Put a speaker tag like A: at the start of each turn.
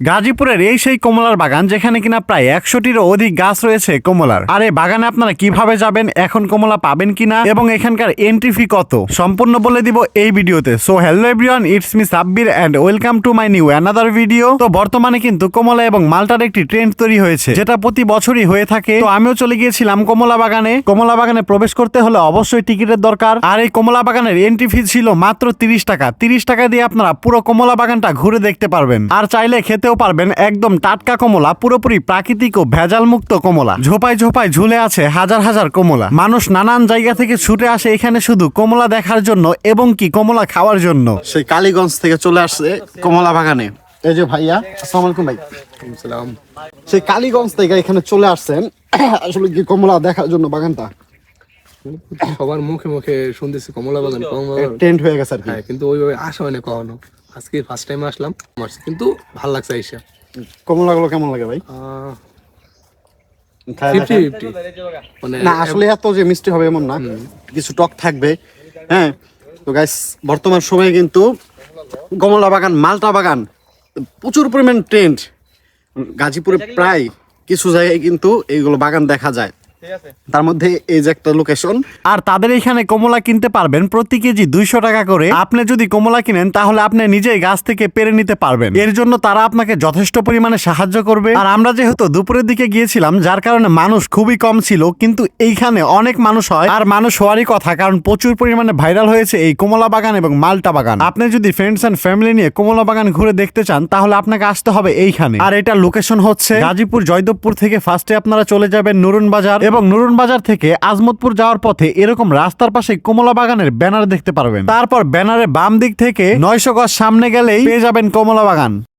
A: গাজীপুরের এই সেই কমলার বাগান, যেখানে কিনা প্রায় একশোটিরও অধিক গাছ রয়েছে কমলার। আর এই বাগানে আপনারা কীভাবে যাবেন, এখন কমলা পাবেন কিনা, এবং এখানকার এন্ট্রি ফি কত? সম্পূর্ণ বলে দিব এই ভিডিওতে। So hello everyone it's me Sabbir and welcome to my new another video তো বর্তমানে কিন্তু কমলা এবং মালটার একটি ট্রেন্ড তৈরি হয়েছে, যেটা প্রতি বছরই হয়ে থাকে। তো আমিও চলে গিয়েছিলাম কমলা বাগানে। কমলা বাগানে প্রবেশ করতে হলে অবশ্যই টিকিটের দরকার। আর এই কমলা বাগানের এন্ট্রি ফি ছিল মাত্র তিরিশ টাকা। তিরিশ টাকা দিয়ে আপনারা পুরো কমলা বাগানটা ঘুরে দেখতে পারবেন। আর চাইলে খেতেও পারবেন একদম টাটকা কমলা পুরোপুরি প্রাকৃতিক ও ভেজাল মুক্ত কমলা। ঝোপায় ঝোপায় ঝুলে আছে হাজার হাজার কমলা। মানুষ নানান জায়গা থেকে ছুটে আসে এখানে শুধু কমলা দেখার জন্য এবং কি কমলা খাওয়ার জন্য। সেই কালীগঞ্জ থেকে চলে আসছে কমলা বাগানে। এই যে ভাইয়া আসসালামু আলাইকুম ভাই।
B: সালাম।
A: সেই কালীগঞ্জ থেকে এখানে চলে আসছেন। আসলে কি কমলা দেখার জন্য বাগানটা?
B: সবার মুখে মুখে শুনতেছি কমলা বাগান কমলা
A: হয়ে গেছে আর কি।
B: হ্যাঁ কিন্তু ওইভাবে আসা হয়নি কখনো। আজকে ফার্স্ট টাইম আসলাম আমার কিন্তু ভালো লাগছে আইসা।
A: কমলাগুলো কেমন লাগে ভাই?
B: মানে
A: না আসলে এত যে মিষ্টি হবে এমন না। কিছু টক থাকবে হ্যাঁ? তো গাইস বর্তমান সময়ে কিন্তু কমলা বাগান মালটা বাগান প্রচুর পরিমাণ ট্রেন্ড গাজীপুরে প্রায় কিছু জায়গায় কিন্তু এইগুলো বাগান দেখা যায়। তার মধ্যে এই যে একটা লোকেশন আর তাদের এখানে কমলা কিনতে পারবেন প্রতি কেজি দুইশো টাকা করে। আপনি যদি কমলা কিনেন তাহলে আপনি নিজেই গাছ থেকে পেরে নিতে পারবেন। এর জন্য তারা আপনাকে যথেষ্ট পরিমাণে সাহায্য করবে। আর আমরা যেহেতু দুপুরের দিকে গিয়েছিলাম যার কারণে মানুষ খুবই কম ছিল কিন্তু এইখানে অনেক মানুষ হয়। আর মানুষ হওয়ারই কথা কারণ প্রচুর পরিমাণে ভাইরাল হয়েছে এই কমলা বাগান এবং মালটা বাগান। আপনি যদি ফ্রেন্ডস অ্যান্ড ফ্যামিলি নিয়ে কমলা বাগান ঘুরে দেখতে চান তাহলে আপনাকে আসতে হবে এইখানে। আর এটা লোকেশন হচ্ছে গাজীপুর জয়দেবপুর থেকে ফার্স্টে আপনারা চলে যাবেন নুরুন বাজার। এবং নুরুন বাজার থেকে আজমতপুর যাওয়ার পথে এরকম রাস্তার পাশে কমলা বাগানের ব্যানার দেখতে পারবেন। তারপর ব্যানারে বাম দিক থেকে নয়শ গজ সামনে গেলেই পেয়ে যাবেন কমলা বাগান।